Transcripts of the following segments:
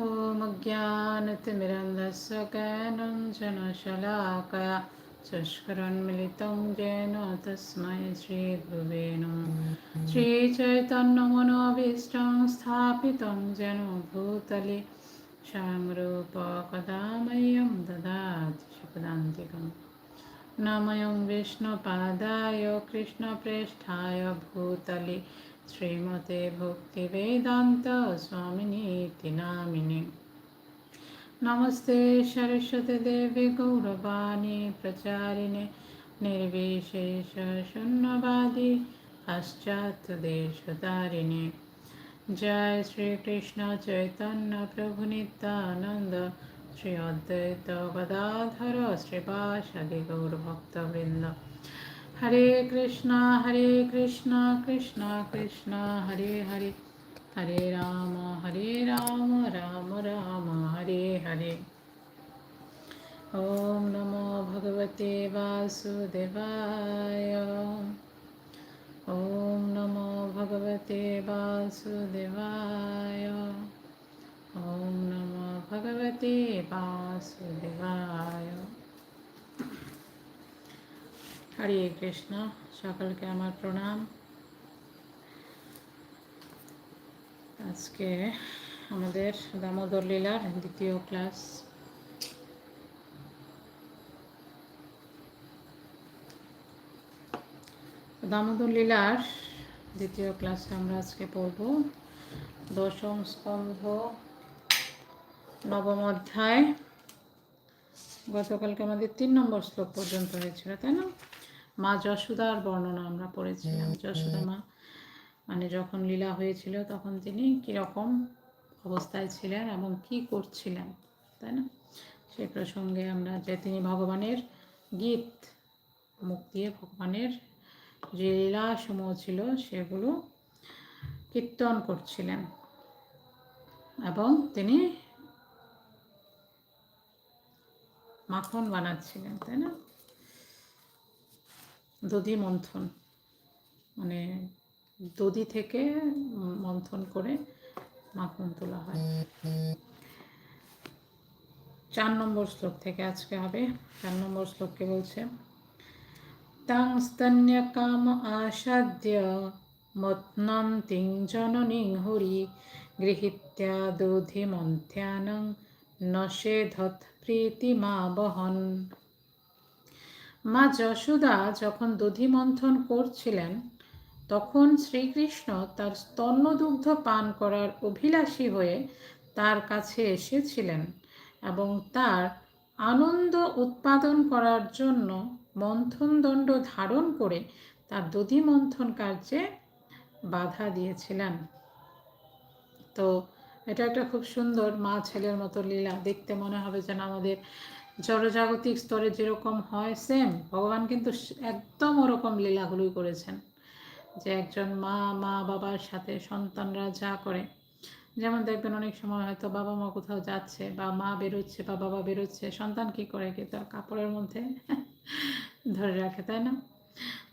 ॐ ज्ञानतिमिरन्धस्य ज्ञानञ्जनशलाकया चष्करन्मिलितं येन तस्मै श्रीगुरुवे नमः श्रीचैतन्यमनोभीष्टं स्थापितं येन भूतले श्यामरूपकदा मह्यं ददाति सुपदान्तिकम् नमयं विष्णुपादाय कृष्णप्रेष्ठाय भूतले श्रीमते भक्तिवेदान्त स्वामिनीति नामिने नमस्ते सरस्वती देवी गौरवाणी प्रचारिणे निर्विशेषशून्यवादी पाश्चात्यदेशतारिणे जय श्रीकृष्ण चैतन्य प्रभु नित्यानन्द श्री अद्वैत गदाधर श्रीवासदि गौरभक्तवृन्द हरे कृष्णा हरे कृष्णा कृष्णा कृष्णा हरे हरे। हरे राम हरे राम राम राम हरे हरे। ॐ नमो भगवते वासुदेवाय। ॐ नमो भगवते वासुदेवाय। ॐ नमो भगवते वासुदेवाय হরে কৃষ্ণ, সকলকে আমার প্রণাম। আজকে আমাদের দামোদর লীলার দ্বিতীয় ক্লাস। দামোদর লীলার দ্বিতীয় ক্লাসে আমরা আজকে পড়ব দশম স্কন্ধ, নবম অধ্যায়। গতকালকে আমাদের তিন নম্বর শ্লোক পর্যন্ত হয়েছিল, তাই না? মা যশোদার বর্ণনা আমরা পড়েছিলাম। যশোদা মা মানে যখন লীলা হয়েছিল তখন তিনি কীরকম অবস্থায় ছিলেন এবং কি করছিলেন তাই না? সে প্রসঙ্গে আমরা যে তিনি ভগবানের গীত মুখ দিয়ে ভগবানের যে লীলাসমূহ ছিল সেগুলো কীর্তন করছিলেন এবং তিনি মাখন বানাচ্ছিলেন তাই না? দধি মন্থন। মানে দধি থেকে মন্থন করে মাখন তোলা হয়। চার নম্বর শ্লোক থেকে আজকে হবে। চার নম্বর শ্লোককে বলছে তাং স্তন্য কাম আসাদ্য মত্নন্তিং জননীং হরি গৃহীত্যা দধি মন্থ্যানং নষেধত প্রীতিমা বহন মা যশোদা যখন দধিমন্থন করছিলেন, তখন শ্রীকৃষ্ণ তার স্তন্যদুগ্ধ পান করার অভিলাষী হয়ে তার কাছে এসেছিলেন এবং তার আনন্দ উৎপাদন করার জন্য মন্থনদণ্ড ধারণ করে তার দধিমন্থন কার্যে বাধা দিয়েছিলেন। তো এটা একটা খুব সুন্দর মা ছেলের মতো লীলা। দেখতে মনে হবে যেন আমাদের জড়জাগতিক স্তরে যেরকম হয় সেম ভগবান কিন্তু একদম ওরকম লীলাগুলোই করেছেন। যে একজন মা মা, বাবার সাথে সন্তানরা যা করে। যেমন দেখবেন অনেক সময় হয়তো বাবা মা কোথাও যাচ্ছে বা মা বেরোচ্ছে বা বাবা বেরোচ্ছে, সন্তান কি করে? কি তার কাপড়ের মধ্যে ধরে রাখে, তাই না?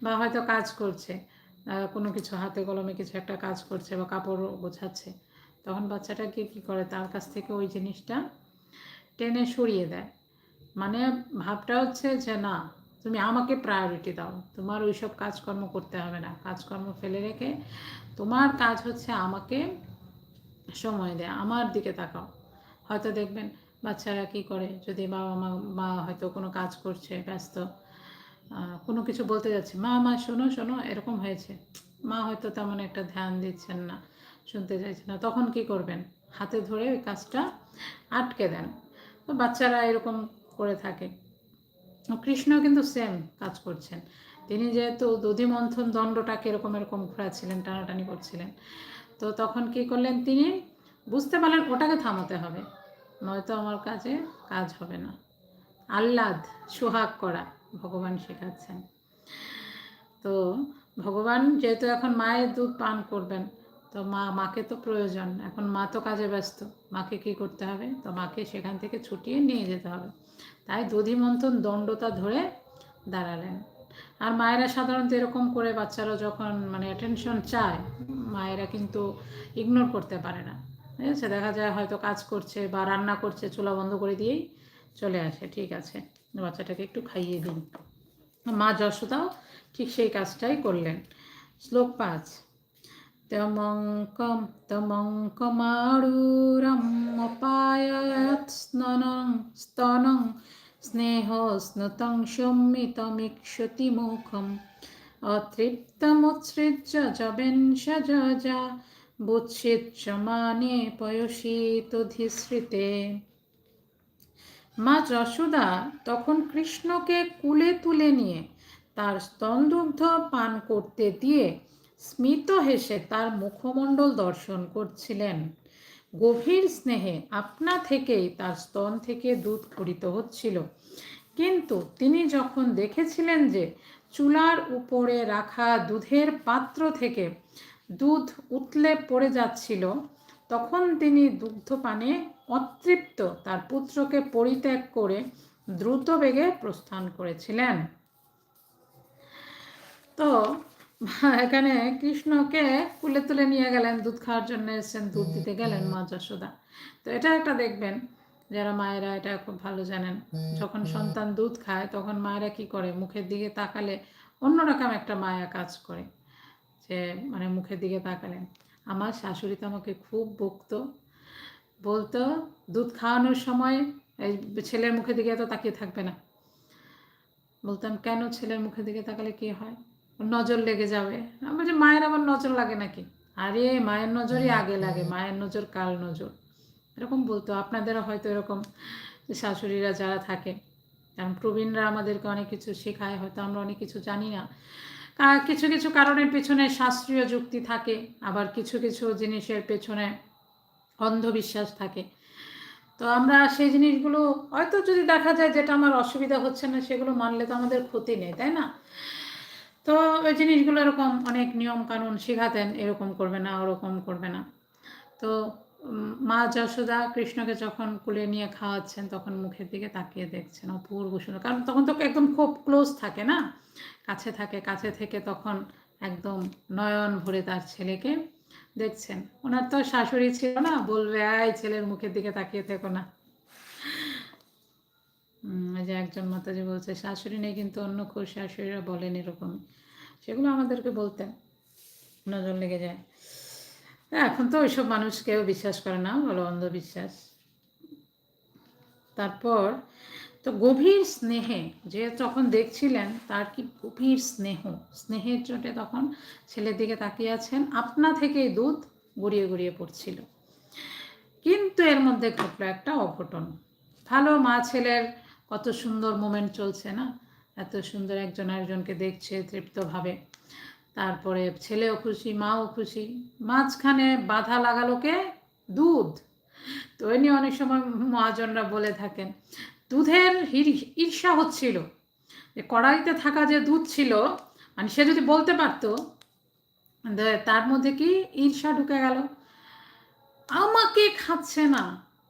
বা হয়তো কাজ করছে কোনো কিছু হাতে কলমে কিছু একটা কাজ করছে বা কাপড় গোছাচ্ছে। তখন বাচ্চাটা কি কী করে? তার কাছ থেকে ওই জিনিসটা টেনে সরিয়ে দেয়। মানে ভাবটা হচ্ছে যে, না, তুমি আমাকে প্রায়োরিটি দাও। তোমার ওই সব কাজকর্ম করতে হবে না। কাজকর্ম ফেলে রেখে তোমার কাজ হচ্ছে আমাকে সময় দেয়, আমার দিকে তাকাও। হয়তো দেখবেন বাচ্চারা কি করে, যদি বাবা মা মা হয়তো কোনো কাজ করছে, ব্যস্ত কোনো কিছু বলতে যাচ্ছে, মা মা, শোনো শোনো, এরকম হয়েছে। মা হয়তো তেমন একটা ধ্যান দিচ্ছেন না, শুনতে চাইছে না। তখন কি করবেন? হাতে ধরে ওই কাজটা আটকে দেন। তো বাচ্চারা এরকম করে থাকে। কৃষ্ণ কিন্তু সেম কাজ করছেন। তিনি যেহেতু দধিমন্থন দণ্ডটাকে এরকম এরকম ঘোরাচ্ছিলেন, টানাটানি করছিলেন, তো তখন কি করলেন তিনি? বুঝতে পারলেন ওটাকে থামাতে হবে, নয়তো আমার কাজে কাজ হবে না। আহ্লাদ, সোহাগ করা ভগবান শেখাচ্ছেন। তো ভগবান যেহেতু এখন মায়ের দুধ পান করবেন, তো মা, মাকে তো প্রয়োজন। এখন মা তো কাজে ব্যস্ত, মাকে কি করতে হবে? তো মাকে সেখান থেকে ছুটিয়ে নিয়ে যেতে হবে। তাই দধিমন্থন দণ্ডতা ধরে দাঁড়ালেন। আর মায়েরা সাধারণত এরকম করে বাচ্চারা যখন মানে অ্যাটেনশন চায়, মায়েরা কিন্তু ইগনোর করতে পারে না। ঠিক আছে? দেখা যায় হয়তো কাজ করছে বা রান্না করছে, চুলা বন্ধ করে দিয়েই চলে আসে। ঠিক আছে? বাচ্চাটাকে একটু খাইয়ে দিন। মা যশোদাও ঠিক সেই কাজটাই করলেন। শ্লোক পাঁচ। তমঙ্কম তমঙ্কমারুরমপায়ত স্ননং স্তনং স্নেহ স্নুতং সম্মিতমিক্ষতি মুখম অতৃপ্তমুৎসৃজ্য জবেঞ্চযা বুৎসিচ্যমানে পয়সীতধিশ্রিতে মা যশোদা তখন কৃষ্ণকে কুলে তুলে নিয়ে তার স্তনদুগ্ধ পান করতে দিয়ে স্মিত হেসে তার মুখমণ্ডল দর্শন করছিলেন। গভীর স্নেহে আপনা থেকেই তার স্তন থেকে দুধ খরিত হচ্ছিল। কিন্তু তিনি যখন দেখেছিলেন যে চুলার উপরে রাখা দুধের পাত্র থেকে দুধ উতলে পড়ে যাচ্ছিল, তখন তিনি দুগ্ধপানে অতৃপ্ত তার পুত্রকে পরিত্যাগ করে দ্রুত বেগে প্রস্থান করেছিলেন। তো এখানে কৃষ্ণকে কুলে তুলে নিয়ে গেলেন দুধ খাওয়ার জন্য এসেছেন দুধ দিতে গেলেন মা যশোদা তো এটা একটা দেখবেন যারা মায়েরা এটা খুব ভালো জানেন। যখন সন্তান দুধ খায় তখন মায়েরা কি করে? মুখের দিকে তাকালে অন্যরকম একটা মায়া কাজ করে। যে মানে মুখের দিকে তাকালেন আমার শাশুড়ি তো আমাকে খুব বকতো। বলতো দুধ খাওয়ানোর সময় এই ছেলের মুখের দিকে এত তাকিয়ে থাকবে না। বলতাম কেন ছেলের মুখের দিকে তাকালে কি হয়? নজর লেগে যাবে। আমি বলছি, মায়ের আবার নজর লাগে নাকি? আরে, মায়ের নজরই আগে লাগে, মায়ের নজর কাল নজর? এরকম বলতো। আপনাদেরও হয়তো এরকম শাশুড়িরা যারা থাকে, কারণ প্রবীণরা আমাদেরকে অনেক কিছু শেখায়, হয়তো আমরা অনেক কিছু জানি না। কিছু কিছু কারণের পেছনে শাস্ত্রীয় যুক্তি থাকে, আবার কিছু কিছু জিনিসের পেছনে অন্ধবিশ্বাস থাকে। তো আমরা সেই জিনিসগুলো, হয়তো যদি দেখা যায় যেটা আমার অসুবিধা হচ্ছে না, সেগুলো মানলে তো আমাদের ক্ষতি নেই, তাই না? তো ওই জিনিসগুলো এরকম অনেক নিয়ম কানুন শেখাতেন, এরকম করবে না, ওরকম করবে না। তো মা যশোদা কৃষ্ণকে যখন কুলে নিয়ে খাওয়াচ্ছেন, তখন মুখের দিকে তাকিয়ে দেখছেন অপূর্ব সুন্দর। কারণ তখন তো একদম খুব ক্লোজ থাকে না? কাছে থাকে, কাছে থেকে তখন একদম নয়ন ভরে তার ছেলেকে দেখছেন। ওনার তো শাশুড়ি ছিল না? বলবে আয় ছেলের মুখের দিকে তাকিয়ে থেকো না। যে একজন মাতাজি বলছে, শাশুড়ি নেই কিন্তু অন্য খুব শাশুড়িরা বলেন এরকম সেগুলো আমাদেরকে বলতেন নজর লেগে যায়। এখন তো ওইসব মানুষ কেউ বিশ্বাস করে না, বলো অন্ধবিশ্বাস। তারপর, তো গভীর স্নেহে, যে যখন দেখছিলেন, তার কি গভীর স্নেহ? স্নেহের চোটে তখন ছেলের দিকে তাকিয়ে আছেন, আপনা থেকেই দুধ গড়িয়ে গড়িয়ে পড়ছিল। কিন্তু এর মধ্যে ঘটলো একটা অঘটন। ভালো মা ছেলের কত সুন্দর মোমেন্ট চলছে, না? এত সুন্দর একজন আরেকজনকে দেখছে তৃপ্তভাবে। তারপরে ছেলেও খুশি, মাও খুশি। মাঝখানে বাধা লাগালো কে? দুধ। তো এ নিয়ে অনেক সময় মহাজনরা বলে থাকেন, দুধের ঈর্ষা হচ্ছিল। যে কড়াইতে থাকা যে দুধ ছিল মানে সে যদি বলতে পারতো তার মধ্যে কি ঈর্ষা ঢুকে গেল? আমাকে খাচ্ছে না।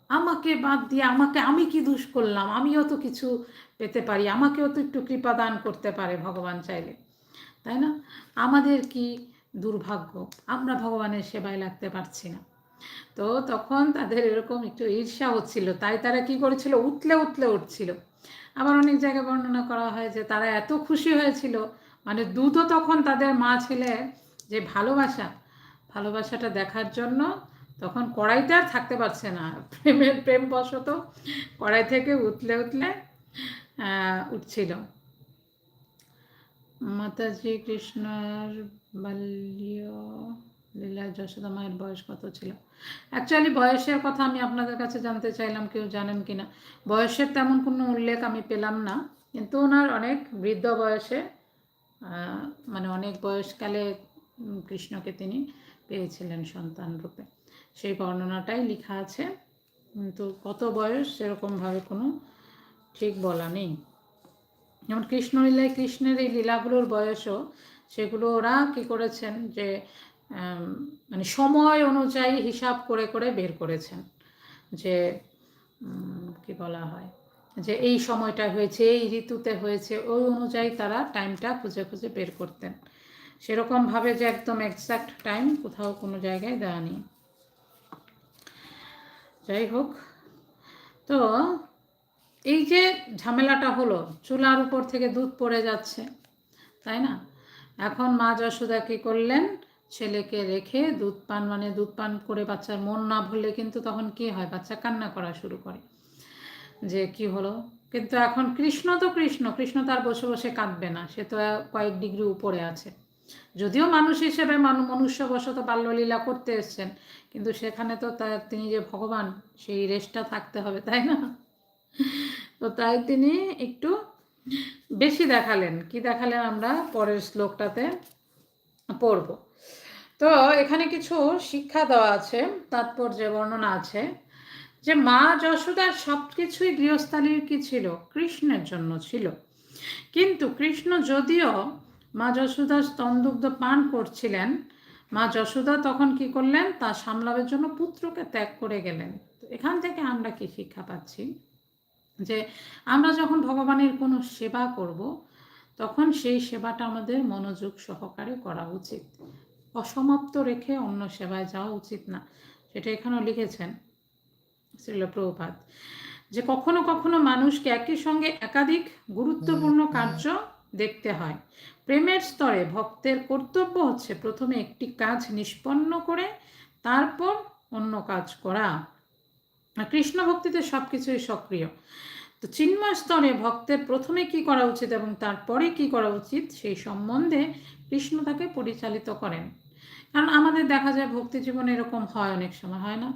আমাকে বাদ দিয়ে আমাকে আমি কি দুষ করলাম? আমিও তো কিছু পেতে পারি। আমাকেও তো একটু কৃপা দান করতে পারে ভগবান চাইলে। তাই না? আমাদের কি দুর্ভাগ্য? আমরা ভগবানের সেবায় লাগতে পারছি না। তো তখন তাদের এরকম একটু ঈর্ষা হচ্ছিল তাই তারা কি করেছিল? উঠলে উঠলে উঠছিল। আবার অনেক জায়গায় বর্ণনা করা হয় যে তারা এত খুশি হয়েছিল। মানে দুধও তখন তাদের মা ছেলে যে ভালোবাসা, ভালোবাসাটা দেখার জন্য তখন কড়াইতে আর থাকতে পারছে না। প্রেমের প্রেম বশত কড়াই থেকে উতলে উতলে উঠছিল। মাতাজি কৃষ্ণর বাল্য লীলা যশোদা মায়ের বয়স কত ছিল? অ্যাকচুয়ালি বয়সের কথা আমি আপনাদের কাছে জানতে চাইলাম, কেউ জানেন কি না? বয়সের তেমন কোনো উল্লেখ আমি পেলাম না, কিন্তু ওনার অনেক বৃদ্ধ বয়সে মানে অনেক বয়সকালে কৃষ্ণকে তিনি পেয়েছিলেন সন্তান রূপে। সেই বর্ণনাটাই লেখা আছে। কিন্তু কত বয়স সেরকমভাবে কোনো ঠিক বলা নেই। যেমন কৃষ্ণলীলায় কৃষ্ণের এই লীলাগুলোর বয়সও সেগুলো ওরা কি করেছেন যে মানে সময় অনুযায়ী হিসাব করে করে বের করেছেন। যে কি বলা হয়? যে এই সময়টা হয়েছে, এই ঋতুতে হয়েছে, ওই অনুযায়ী তারা টাইমটা খুঁজে খুঁজে বের করতেন। সেরকমভাবে যে একদম এক্সাক্ট টাইম কোথাও কোনো জায়গায় দেওয়া নেই। যাই হোক, তো এই যে ঝামেলাটা হলো, চুলার উপর থেকে দুধ পড়ে যাচ্ছে, তাই না? এখন মা যশোদা কী করলেন? ছেলেকে রেখে দুধ পান মানে দুধ পান করে বাচ্চার মন না ভরলে কিন্তু তখন কি হয়? বাচ্চা কান্না করা শুরু করে। যে কি হলো? কিন্তু এখন কৃষ্ণ তো কৃষ্ণ কৃষ্ণ তার বসে বসে কাঁদবে না, সে তো কয়েক ডিগ্রি উপরে আছে। যদিও মানুষ হিসেবে মনুষ্যবশত বাল্যলীলা করতে এসছেন, কিন্তু সেখানে তো তার তিনি যে ভগবান, সেই রেস্টটা থাকতে হবে, তাই না? তো তাই তিনি একটু বেশি দেখালেন, কি দেখালেন আমরা পরের শ্লোকটাতে পড়ব। তো এখানে কিছু শিক্ষা দেওয়া আছে, তাৎপর্য বর্ণনা আছে যে মা যশোদার সব কিছুই গৃহস্থালীর কি ছিল? কৃষ্ণের জন্য ছিল। কিন্তু কৃষ্ণ যদিও মা যশোদা স্তনদুগ্ধ পান করছিলেন। মা যশোদা তখন কি করলেন? তা সামলাবের জন্য পুত্রকে ত্যাগ করে গেলেন। এখান থেকে আমরা কি শিক্ষা পাচ্ছি? যে আমরা যখন ভগবানের কোনো সেবা করব তখন সেই সেবাটা আমাদের মনোযোগ সহকারে করা উচিত। অসমাপ্ত রেখে অন্য সেবায় যাওয়া উচিত না। সেটা এখানেও লিখেছেন শ্রীল প্রভুপাত যে কখনো কখনো মানুষকে একই সঙ্গে একাধিক গুরুত্বপূর্ণ কার্য দেখতে হয়। প্রেমের স্তরে ভক্তের কর্তব্য হচ্ছে প্রথমে একটি কাজ নিষ্পন্ন করে, তারপর অন্য কাজ করা। কৃষ্ণ ভক্তিতে সব কিছুই সক্রিয়। তো চিন্ময় স্তরে ভক্তের প্রথমে কি করা উচিত এবং তারপরে কি করা উচিত সেই সম্বন্ধে কৃষ্ণ তাকে পরিচালিত করেন। কারণ আমাদের দেখা যায় ভক্তি জীবনে এরকম হয়, অনেক সময় হয় না।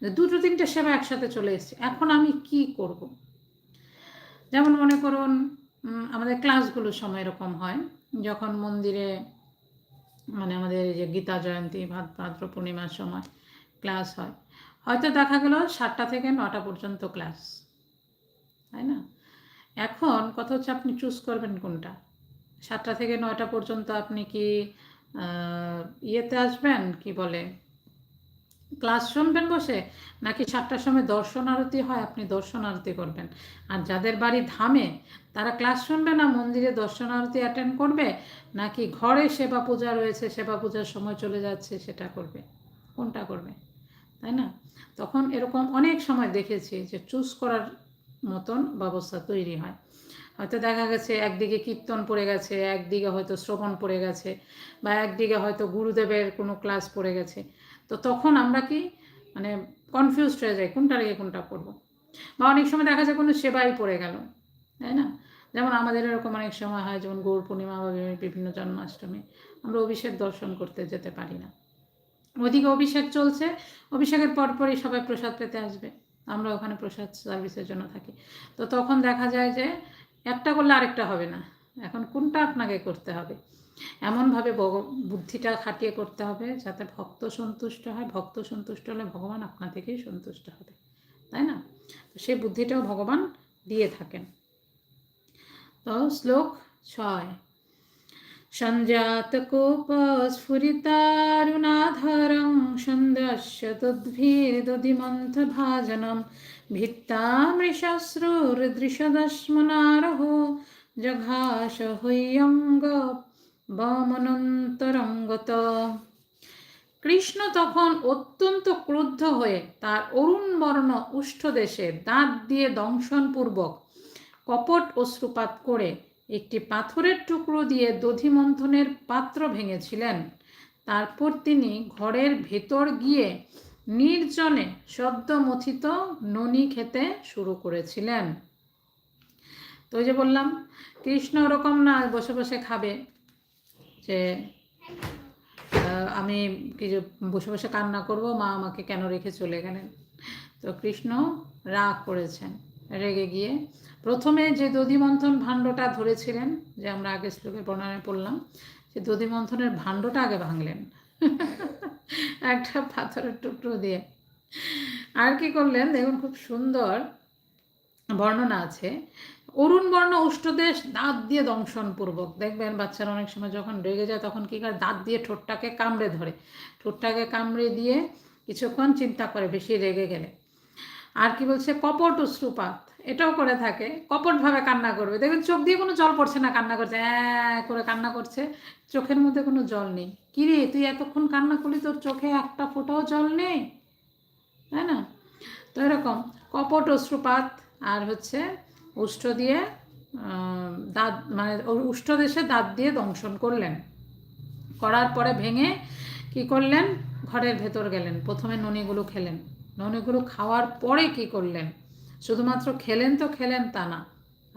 যে দুটো, তিনটে সেবা একসাথে চলে এসছে। এখন আমি কি করব। যেমন মনে করুন আমাদের ক্লাসগুলোর সময় এরকম হয়, যখন মন্দিরে মানে আমাদের যে গীতা জয়ন্তী ভাদ ভাদ্র পূর্ণিমার সময় ক্লাস হয়। হয়তো দেখা গেল সাতটা থেকে নটা পর্যন্ত ক্লাস, তাই না? এখন কথা হচ্ছে আপনি চুজ করবেন কোনটা। সাতটা থেকে নয়টা পর্যন্ত আপনি কি ইয়েতে আসবেন? কি বলে? ক্লাস শুনবেন বসে? নাকি সাতটার সময় দর্শন আরতি হয়, আপনি দর্শন আরতি করবেন? আর যাদের বাড়ি ধামে, তারা ক্লাস শুনবে না? মন্দিরে দর্শন আরতি অ্যাটেন্ড করবে? নাকি ঘরে সেবা পূজা রয়েছে, সেবা পূজার সময় চলে যাচ্ছে, সেটা করবে? কোনটা করবে? তাই না? তখন এরকম অনেক সময় দেখেছি যে চুজ করার মতন ব্যবস্থা তৈরি হয়। হয়তো দেখা গেছে একদিকে কীর্তন পড়ে গেছে, একদিকে হয়তো শ্রবণ পড়ে গেছে, বা একদিকে হয়তো গুরুদেবের কোনো ক্লাস পড়ে গেছে। তো তখন আমরা কি মানে কনফিউজড হয়ে যাই, কোনটা রেখে কোনটা করব। বা অনেক সময় দেখা যায় কোনো সেবাই পড়ে গেল, তাই না? যেমন আমাদের এরকম অনেক সময় হয়, যেমন গৌর পূর্ণিমা বা বিভিন্ন জন্মাষ্টমী, আমরা অভিষেক দর্শন করতে যেতে পারি না। ওদিকে অভিষেক চলছে, অভিষেকের পরপরই সবাই প্রসাদ পেতে আসবে, আমরা ওখানে প্রসাদ সার্ভিসের জন্য থাকি। তো তখন দেখা যায় যে একটা করলে আরেকটা হবে না, এখন কোনটা আপনাকে করতে হবে? এমনভাবে বুদ্ধিটা খাটিয়ে করতে হবে যাতে ভক্ত সন্তুষ্ট হয় ভক্ত সন্তুষ্ট হলে ভগবান আপনা থেকেই সন্তুষ্ট হবে তাই না তো সেই বুদ্ধিটাও ভগবান দিয়ে থাকেন তো শ্লোক ছয় सञ्जातकोपस्फुरितारुणाधरं छन्दस्य तद्भिर्दधिमन्थभाजनं भित्तामृशश्रुर्दृशदश्मनारहो जघाश বমনন্তরঙ্গত। কৃষ্ণ তখন অত্যন্ত ক্রুদ্ধ হয়ে তার অরুণ বর্ণ উষ্ঠদেশে দাঁত দিয়ে দংশনপূর্বক কপট অশ্রুপাত করে একটি পাথরের টুকরো দিয়ে দধিমন্থনের পাত্র ভেঙেছিলেন। তারপর তিনি ঘরের ভেতর গিয়ে নির্জনে সদ্যমথিত ননি খেতে শুরু করেছিলেন। তো যে বললাম, কৃষ্ণ ওরকম না, বসে বসে খাবে। যে আমি কিছু বসে বসে কান্না করব, মা আমাকে কেন রেখে চলে গেলেন? তো কৃষ্ণ রাগ করেছেন, রেগে গিয়ে। প্রথমে যে দধিমন্থন ভাণ্ডটা ধরেছিলেন, যে আমরা আগে শ্লোকের বর্ণনায় পড়লাম সে দধিমন্থনের ভাণ্ডটা আগে ভাঙলেন। একটা পাথরের টুকরো দিয়ে। আর কি করলেন? দেখুন, খুব সুন্দর বর্ণনা আছে। অরুণ বর্ণ উষ্ঠদেশ দাঁত দিয়ে দংশনপূর্বক। দেখবেন বাচ্চারা অনেক সময় যখন রেগে যায় তখন কী করে? দাঁত দিয়ে ঠোঁটটাকে কামড়ে ধরে। ঠোঁটটাকে কামড়ে দিয়ে কিছুক্ষণ চিন্তা করে বেশি রেগে গেলে। আর কি বলছে? কপট অশ্রুপাত এটাও করে থাকে। কপটভাবে কান্না করবে। দেখবেন চোখ দিয়ে কোনো জল পড়ছে না, কান্না করছে হ্যাঁ করে কান্না করছে। চোখের মধ্যে কোনো জল নেই। কিরে তুই এতক্ষণ কান্না করলি, তোর চোখে একটা ফোটাও জল নেই? তাই না? তো এরকম। কপট অশ্রুপাত আর হচ্ছে উষ্ঠ দিয়ে দাঁত মানে উষ্ঠ দেশে দাঁত দিয়ে দংশন করলেন। করার পরে ভেঙে কি করলেন? ঘরের ভেতর গেলেন। প্রথমে ননিগুলো খেলেন। ননিগুলো খাওয়ার পরে কি করলেন? শুধুমাত্র খেলেন তো খেলেন তা না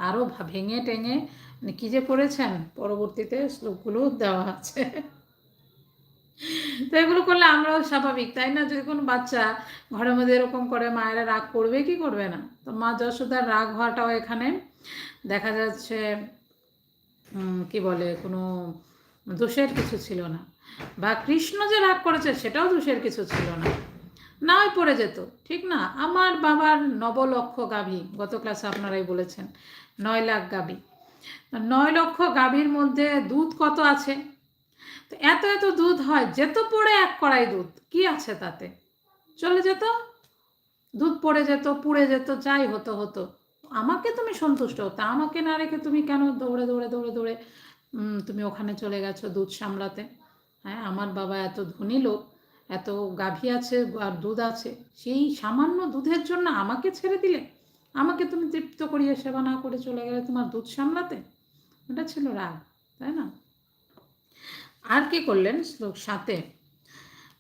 আরও ভেঙে টেঙে মানে কী যে করেছেন? পরবর্তীতে শ্লোকগুলো দেওয়া আছে। তো এগুলো করলে আমরাও স্বাভাবিক, তাই না? যদি কোনো বাচ্চা ঘরের মধ্যে এরকম করে মায়েরা রাগ করবে, কি করবে না? তো মা যশোদার রাগ হওয়াটাও এখানে দেখা যাচ্ছে কি বলে, কোনো দোষের কিছু ছিল না। বা কৃষ্ণ যে রাগ করেছে, সেটাও দোষের কিছু ছিল না। নাই পড়ে যেত, ঠিক না? আমার বাবার নবলক্ষ গাভী, গত ক্লাসে আপনারাই বলেছেন, নয় লাখ গাভী। নয় লক্ষ গাভীর মধ্যে দুধ কত আছে? তো এত এত দুধ হয়, যেত পড়ে এক কড়াই দুধ, কি আছে তাতে? চলে যেত, দুধ পড়ে যেত, পুড়ে যেত, যাই হতো হতো। আমাকে তুমি সন্তুষ্ট হতো আমাকে না রেখে তুমি কেন দৌড়ে দৌড়ে দৌড়ে দৌড়ে তুমি ওখানে চলে গেছো দুধ সামলাতে? হ্যাঁ আমার বাবা এত ধনী লোক, এত গাভী আছে, আর দুধ আছে, সেই সামান্য দুধের জন্য আমাকে ছেড়ে দিলে? আমাকে তুমি তৃপ্ত করিয়ে সেবা না করে চলে গেলে তোমার দুধ সামলাতে? এটা ছিল রাগ, তাই না? আর কি করলেন? শ্লোক সাথে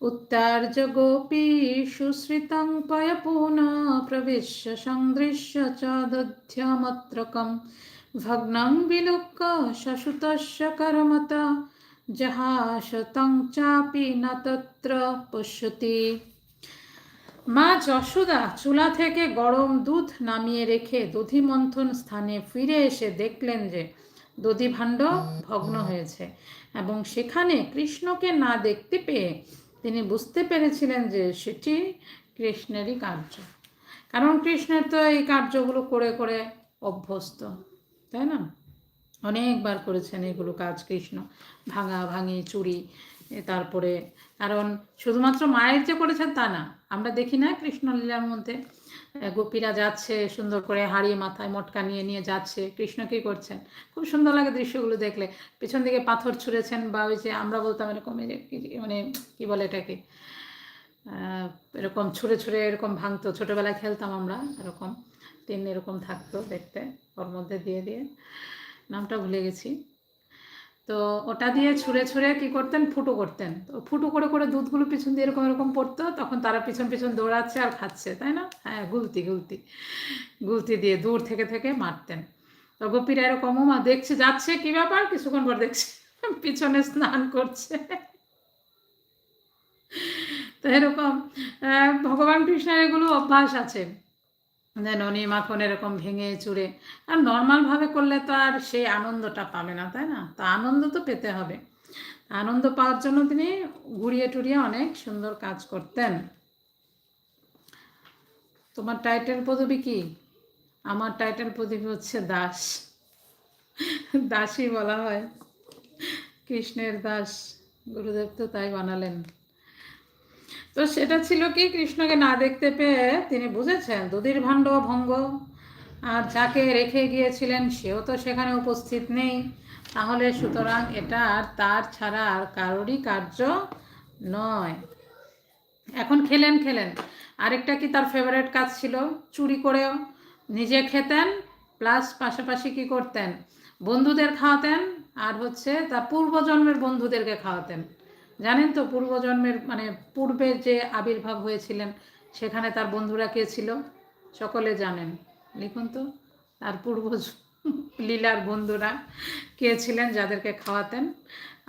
উত্তার্য গোপী সুশ্রিতং পয় পুনঃ প্রবিশ্য সংদৃশ্য চ দধ্যমত্রকম। ভগ্নং বিলোক্য শশুতস্য কর্মত। জহাশতং চাপি না তত্র পশ্যতি। মা যশোদা চুলা থেকে গরম দুধ নামিয়ে রেখে দধিমন্থন স্থানে ফিরে এসে দেখলেন যে দধিভাণ্ড ভগ্ন হয়েছে। এবং সেখানে কৃষ্ণকে না দেখতে পেয়ে তিনি বুঝতে পেরেছিলেন যে সেটি কৃষ্ণেরই কার্য। কারণ কৃষ্ণের তো এই কার্যগুলো করে করে অভ্যস্ত, তাই না? অনেকবার করেছেন এগুলো কাজ কৃষ্ণ। ভাঙা, ভাঙি, চুরি তারপরে কারণ শুধুমাত্র মায়ের যে করেছেন তা না আমরা দেখি না কৃষ্ণলীলার মধ্যে। গোপীরা যাচ্ছে সুন্দর করে হাড়ি মাথায় মটকা নিয়ে নিয়ে যাচ্ছে। কৃষ্ণ কি করছেন? খুব সুন্দর লাগে দৃশ্যগুলো দেখলে। পেছন দিকে পাথর ছুঁড়েছেন বা ওই যে আমরা বলতাম এরকম মানে কি বলে এটাকে? এরকম ছুঁড়ে ছুঁড়ে এরকম ভাঙতো। ছোটোবেলায় খেলতাম আমরা এরকম। তিন এরকম থাকতো দেখতে, ওর মধ্যে দিয়ে দিয়ে। নামটা ভুলে গেছি। তো ওটা দিয়ে ছুঁড়ে ছুঁড়ে কি করতেন? ফুটো করতেন। তো ফুটো করে করে দুধগুলো পিছন দিয়ে এরকম এরকম পড়তো, তখন তারা পিছন পিছন দৌড়াচ্ছে আর খাচ্ছে, তাই না? হ্যাঁ গুলতি গুলতি। গুলতি দিয়ে দূর থেকে থেকে মারতেন। তো গোপীরা এরকম মা দেখছে, যাচ্ছে কি ব্যাপার? কিছুক্ষণ পর দেখছে, পিছনে স্নান করছে। তো এরকম ভগবান কৃষ্ণের এগুলো অভ্যাস আছে। যে ননি মাখন এরকম ভেঙে চুড়ে। আর নর্মালভাবে করলে তো আর সেই আনন্দটা পাবে না, তাই না? তো আনন্দ তো পেতে হবে। আনন্দ পাওয়ার জন্য তিনি ঘুরিয়ে টুরিয়ে অনেক সুন্দর কাজ করতেন। তোমার টাইটেল পদবি কি? আমার টাইটেল পদবি হচ্ছে দাস। দাসই বলা হয়। কৃষ্ণের দাস। গুরুদেব তো তাই বানালেন। তো সেটা ছিল কি কৃষ্ণকে না দেখতে পেয়ে তিনি বুঝেছেন দুধের ভাণ্ড ভঙ্গ আর যাকে রেখে গিয়েছিলেন সেও তো সেখানে উপস্থিত নেই। তাহলে সুতরাং এটা আর তার ছাড়া আর কারোরই কার্য নয়। এখন খেলেন খেলেন। আরেকটা কি তার ফেভারিট কাজ ছিল? চুরি করেও। নিজে খেতেন প্লাস পাশাপাশি কি করতেন? বন্ধুদের খাওয়াতেন, আর হচ্ছে তার পূর্বজন্মের বন্ধুদেরকে খাওয়াতেন। জানেন তো পূর্বজন্মের মানে পূর্বে যে আবির্ভাব হয়েছিলেন, সেখানে তার বন্ধুরা কে ছিল? সকলে জানেন। লিখুন তো, তার পূর্ব লীলার বন্ধুরা কে ছিলেন যাদেরকে খাওয়াতেন?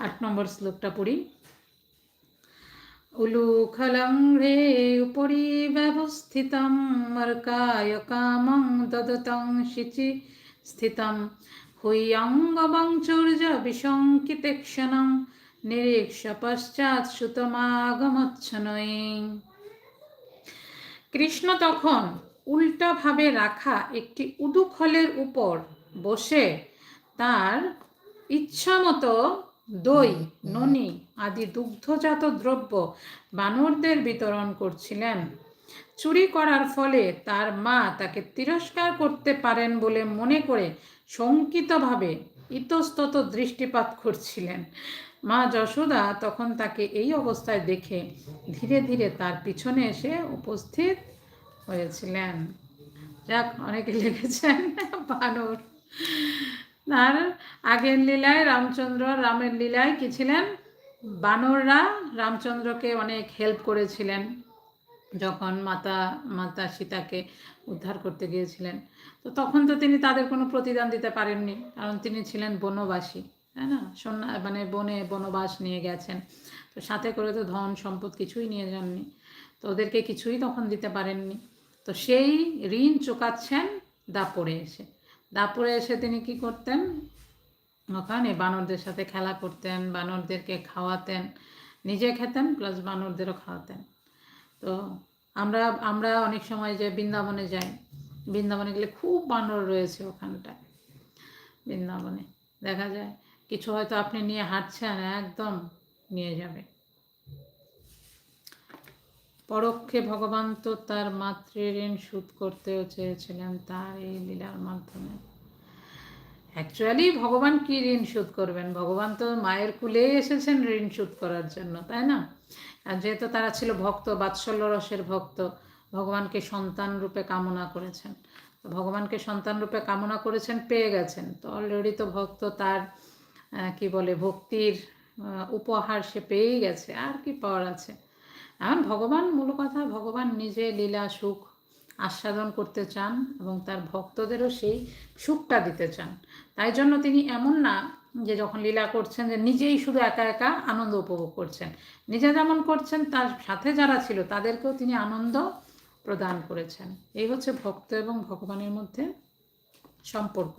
আট নম্বর শ্লোকটা পড়ি। উলুখলং রে উপরি ব্যবস্থিতম, মর্কায় কামং দদতং শিচি স্থিতম। হুইয়ঙ্গবংচুর্য বিশঙ্কিতেক্ষণম নিরীক্ষ পশ্চাৎ সুতমাগমচ্ছনৈ কৃষ্ণ তখন উল্টাভাবে রাখা একটি উদুখলের উপর বসে তার ইচ্ছামতো দই, ননি আদি দুগ্ধজাত দ্রব্য বানরদের বিতরণ করছিলেন। চুরি করার ফলে তার মা তাকে তিরস্কার করতে পারেন বলে মনে করে শঙ্কিতভাবে ইতস্তত দৃষ্টিপাত করছিলেন। মা যশোদা তখন তাকে এই অবস্থায় দেখে ধীরে ধীরে তার পিছনে এসে উপস্থিত হয়েছিলেন। যাক, অনেকে লিখেছেন, বানর। আর আগের লীলায় রামচন্দ্র, রামের লীলায় কি ছিলেন? বানররা রামচন্দ্রকে অনেক হেল্প করেছিলেন, যখন মাতা মাতা সীতাকে উদ্ধার করতে গিয়েছিলেন। তো তখন তো তিনি তাদের কোনো প্রতিদান দিতে পারেননি, কারণ তিনি ছিলেন বনবাসী। তাই না? সন্না মানে বনে বনবাস নিয়ে গেছেন। তো সাথে করে তো ধন সম্পদ কিছুই নিয়ে যাননি। তো ওদেরকে কিছুই তখন দিতে পারেননি। তো সেই ঋণ চোকাচ্ছেন দাপড়ে এসে। দাপড়ে এসে তিনি কি করতেন? ওখানে বানরদের সাথে খেলা করতেন, বানরদেরকে খাওয়াতেন, নিজে খেতেন প্লাস বানরদেরও খাওয়াতেন। তো আমরা আমরা অনেক সময় যে বৃন্দাবনে যাই, বৃন্দাবনে গেলে খুব বানর রয়েছে ওখানটায়। বৃন্দাবনে, দেখা যায়। কিছু হয়তো আপনি নিয়ে হাঁটছেন, একদম নিয়ে যাবে। পরোক্ষে ভগবান তো তার মাতৃঋণ শোধ করতেও চেয়েছিলেন তার এই লীলার মাধ্যমে। অ্যাকচুয়ালি ভগবান কি ঋণ শোধ করবেন? ভগবান তো মায়ের কুলে এসেছেন ঋণ শোধ করার জন্য, তাই না? আর যেহেতু তারা ছিল ভক্ত, বাৎসল্য রসের ভক্ত, ভগবানকে সন্তান রূপে কামনা করেছেন। ভগবানকে সন্তান রূপে কামনা করেছেন, পেয়ে গেছেন। তো অলরেডি তো ভক্ত তার কি বলে, ভক্তির উপহার সে পেয়েই গেছে, আর কি পাওয়ার আছে। এখন ভগবান, মূল কথা, ভগবান নিজে লীলা, সুখ আস্বাদন করতে চান এবং তার ভক্তদেরও সেই সুখটা দিতে চান। তাই জন্য তিনি এমন না যে যখন লীলা করছেন যে নিজেই শুধু একা একা আনন্দ উপভোগ করছেন। নিজে যেমন করছেন, তার সাথে যারা ছিল, তাদেরকেও তিনি আনন্দ প্রদান করেছেন। এই হচ্ছে ভক্ত এবং ভগবানের মধ্যে সম্পর্ক।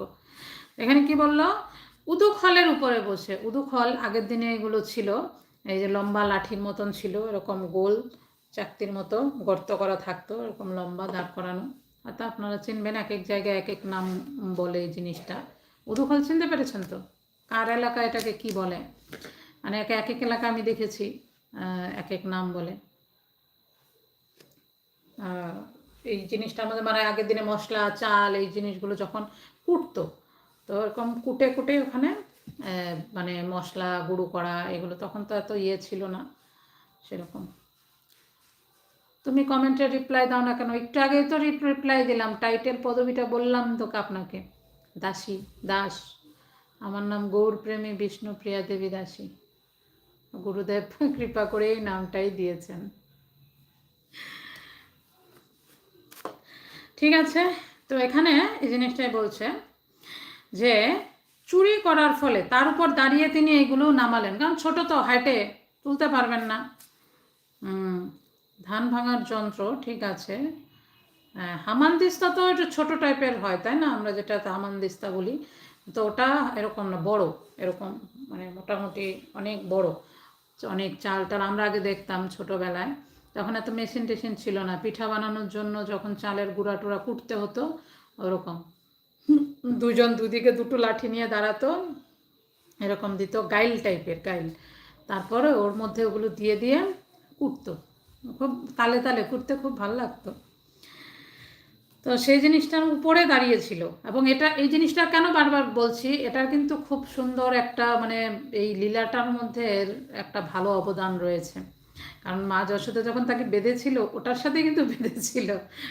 এখানে কি বলল? উদুখলের উপরে বসে। উদুখল আগের দিনে এগুলো ছিল, এই যে লম্বা লাঠির মতন ছিল, এরকম গোল চাকতির মতো গর্ত করা থাকতো, এরকম লম্বা দাঁড় করানো। আর তা আপনারা চিনবেন এক এক জায়গায় এক এক নাম বলে এই জিনিসটা। উদুখল চিনতে পেরেছেন তো? কার এলাকা এটাকে কি বলে? মানে এক এক এক এলাকা আমি দেখেছি এক এক নাম বলে। এই জিনিসটা আমাদের মানে আগের দিনে মশলা, চাল এই জিনিসগুলো যখন কুটতো তো এরকম কুটে কুটে ওখানে মানে মশলা, গুঁড়ো করা, এগুলো তখন তো এত ইয়ে ছিল না, সেরকম। তুমি কমেন্টে রিপ্লাই দাও না কেন? একটু আগে তো রিপ্লাই দিলাম টাইটেল পদবিটা বললাম তো আপনাকে, দাসী, দাস। আমার নাম গৌর প্রেমী বিষ্ণুপ্রিয়া দেবী দাসী। গুরুদেব কৃপা করে এই নামটাই দিয়েছেন। ঠিক আছে, তো এখানে এই জিনিসটাই বলছে যে চুরি করার ফলে তার উপর দাঁড়িয়ে তিনি এগুলো নামালেন। কারণ ছোট তো, হাইটে তুলতে পারবেন না। ধান ভাঙার যন্ত্র, ঠিক আছে। হামানদিস্তা তো একটু ছোট টাইপের হয়, তাই না? আমরা যেটা হামানদিস্তা বলি, তো ওটা এরকম না, বড় এরকম মানে মোটামুটি অনেক বড়, অনেক চাল টাল। আমরা আগে দেখতাম ছোটোবেলায়, তখন এত মেশিন টেশিন ছিল না। পিঠা বানানোর জন্য যখন চালের গুঁড়া টুড়া কুটতে হতো, ওরকম। দুজন দুদিকে দুটো লাঠি নিয়ে দাঁড়াতো, এরকম দিত, গাইল টাইপের গাইল। তারপরে ওর মধ্যে ওগুলো দিয়ে দিয়ে কুটতো খুব তালে তালে কুটতে খুব ভালো লাগতো। তো সেই জিনিসটার উপরে দাঁড়িয়েছিল। এবং এটা, এই জিনিসটা কেন বারবার বলছি এটার কিন্তু খুব সুন্দর একটা মানে এই লীলাটার মধ্যে একটা ভালো অবদান রয়েছে। কারণ মা যশোদা যখন তাকে বেঁধেছিল, ওটার সাথে কিন্তু বেঁধেছিল।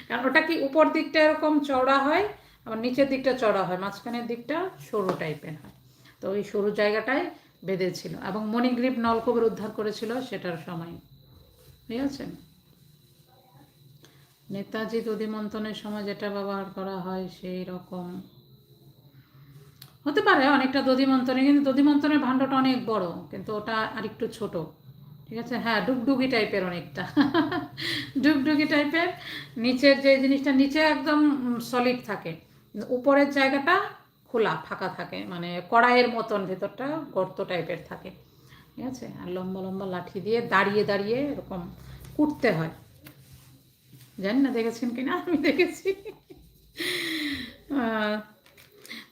কারণ ওটা কি উপর দিকটা এরকম চওড়া হয় আবার নিচের দিকটা চড়া হয়, মাঝখানের দিকটা সরু টাইপের হয়। তো ওই সরু জায়গাটায় বেঁধেছিল এবং মণিগ্রীব নলকূপের উদ্ধার করেছিল সেটার সময়। ঠিক আছে? নেতাজি দধিমন্থনের সময় যেটা ব্যবহার করা হয় সেই রকম। হতে পারে অনেকটা দধিমন্থনে কিন্তু দধিমন্থনের ভাণ্ডটা অনেক বড়, কিন্তু ওটা আরেকটু ছোট। ঠিক আছে? হ্যাঁ ডুগডুগি টাইপের অনেকটা। ডুগডুগি টাইপের, নিচের যে জিনিসটা, নিচে একদম সলিড থাকে। উপরের জায়গাটা খোলা, ফাঁকা থাকে। মানে কড়াইয়ের মতন ভেতরটা গর্ত টাইপের থাকে। ঠিক আছে? আর লম্বা লম্বা লাঠি দিয়ে দাঁড়িয়ে দাঁড়িয়ে এরকম কুটতে হয়। জানি না দেখেছেন কি না আমি দেখেছি।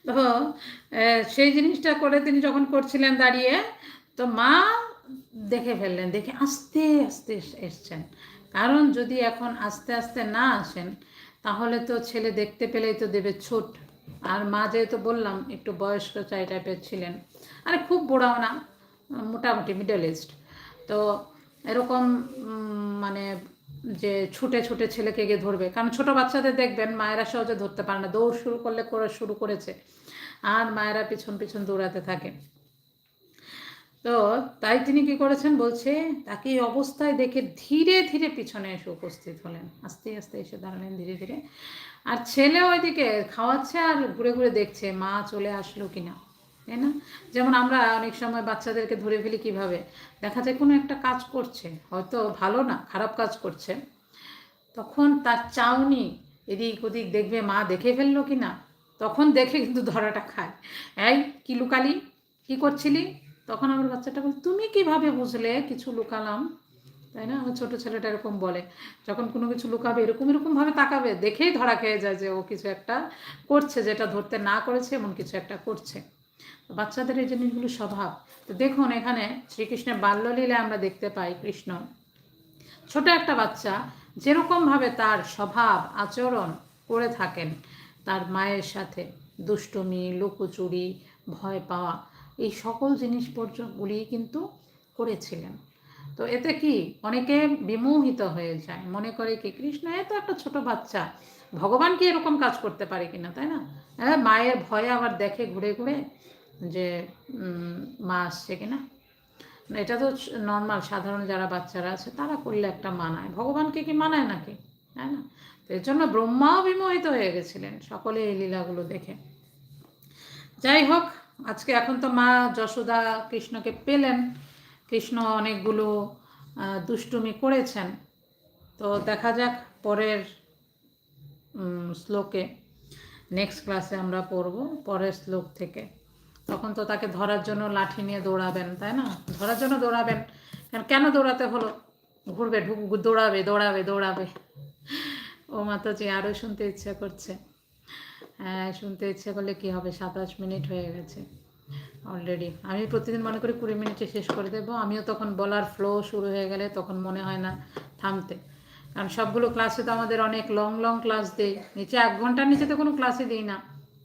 তো সেই জিনিসটা করে তিনি যখন করছিলেন দাঁড়িয়ে, তো মা দেখে ফেললেন, দেখে আস্তে আস্তে এসছেন। কারণ যদি এখন আস্তে আস্তে না আসেন তাহলে তো ছেলে দেখতে পেলেই তো দেবে ছোট। আর মা যেহেতু বললাম, একটু বয়স্ক চাই টাইপের ছিলেন। আরে খুব বুড়াও না, মোটামুটি মিডল এজড তো এরকম মানে যে ছুটে ছুটে ছেলেকে গিয়ে ধরবে। কারণ ছোট বাচ্চাদের দেখবেন, মায়েরা সহজে ধরতে পারে না। দৌড় শুরু করলে করে, শুরু করেছে। আর মায়েরা পিছন পিছন দৌড়াতে থাকে। তো তাই তিনি কি করেছেন? বলছে, তাকে এই অবস্থায় দেখে ধীরে ধীরে পিছনে এসে উপস্থিত হলেন। আস্তে আস্তে এসে দাঁড়ালেন ধীরে ধীরে। আর ছেলে ওইদিকে খাওয়াচ্ছে আর ঘুরে ঘুরে দেখছে, মা চলে আসলো কিনা, তাই না? যেমন আমরা অনেক সময় বাচ্চাদেরকে ধরে ফেলি কীভাবে, দেখা যায় কোনো একটা কাজ করছে, হয়তো ভালো না, খারাপ কাজ করছে, তখন তার চাউনি এদিক ওদিক দেখবে, মা দেখে ফেলল কি না তখন দেখে কিন্তু ধরাটা খায়। এই, কি লুকালি? কি করছিলি? তখন আমার বাচ্চাটা বলে, তুমি কীভাবে বুঝলে কিছু লুকালাম? তাই না? আমার ছোটো ছেলেটা এরকম বলে, যখন কোনো কিছু লুকাবে, এরকম এরকমভাবে তাকাবে, দেখেই ধরা খেয়ে যায় যে ও কিছু একটা করছে, যেটা ধরতে না করেছে, এমন কিছু একটা করছে। বাচ্চাদের এই জিনিসগুলো স্বভাব। তো দেখুন, এখানে শ্রীকৃষ্ণের বাল্যলীলা আমরা দেখতে পাই কৃষ্ণ। ছোট একটা বাচ্চা যেরকমভাবে তার স্বভাব, আচরণ করে থাকেন, তার মায়ের সাথে দুষ্টুমি, লুকোচুরি, ভয় পাওয়া এই সকল জিনিস পর্যন্তগুলি কিন্তু করেছিলেন। তো এতে কি অনেকে বিমোহিত হয়ে যায়, মনে করে কি কৃষ্ণ, এ তো একটা ছোট বাচ্চা, ভগবান কি এরকম কাজ করতে পারে কিনা, তাই না? হ্যাঁ মায়ের ভয়ে আবার দেখে ঘুরে ঘুরে যে মা আসছে কিনা? এটা তো নর্মাল সাধারণ যারা বাচ্চারা আছে, তারা করলে একটা মানায়। ভগবানকে কি মানায় নাকি? তাই না? তো এর জন্য ব্রহ্মাও বিমোহিত হয়ে গেছিলেন, সকলে এই লীলাগুলো দেখে। যাই হোক আজকে এখন তো মা যশোদা কৃষ্ণকে পেলেন। কৃষ্ণ অনেকগুলো দুষ্টুমি করেছেন। তো দেখা যাক পরের শ্লোকে নেক্সট ক্লাসে আমরা পড়ব পরের শ্লোক থেকে। তখন তো তাকে ধরার জন্য লাঠি নিয়ে দৌড়াবেন, তাই না? ধরার জন্য দৌড়াবেন। কেন দৌড়াতে হলো? ঘুরবে, ঢুক, দৌড়াবে দৌড়াবে দৌড়াবে। ও মাতাজি আরও শুনতে ইচ্ছা করছে। শুনতে ইচ্ছে করলে কি হবে? সাতাশ মিনিট হয়ে গেছে অলরেডি আমি প্রতিদিন মনে করি কুড়ি মিনিটে শেষ করে দেবো। আমিও তখন বলার ফ্লো শুরু হয়ে গেলে তখন মনে হয় না থামতে। কারণ সবগুলো ক্লাসে তো আমাদের অনেক লং লং ক্লাস দেই নিচে এক ঘণ্টার নিচে তো কোনো ক্লাসই দিই না।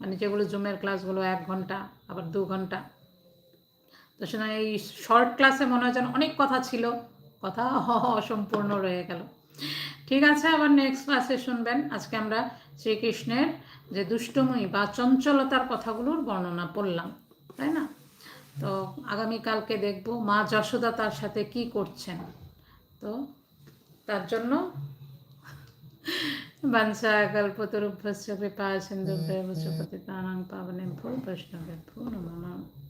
আর যেগুলো জুমের ক্লাসগুলো এক ঘণ্টা, আবার দু ঘণ্টা। তো সুতরাং এই শর্ট ক্লাসে মনে হয় যেন অনেক কথা ছিল। কথা অসম্পূর্ণ রয়ে গেল। ঠিক আছে, আবার নেক্সট ক্লাসে শুনবেন। আজকে আমরা শ্রীকৃষ্ণের যে দুষ্টময়ী বা চঞ্চলতার কথাগুলোর বর্ণনা পড়লাম তাই না? তো আগামীকালকে দেখব মা যশোদা তার সাথে কি করছেন। তো তার জন্য বাঞ্ছা কল্পতরুভ্যস্য কৃপা সিন্ধু পতিতানাং পাবনে ভূ বৈষ্ণবে ভূ নমঃ।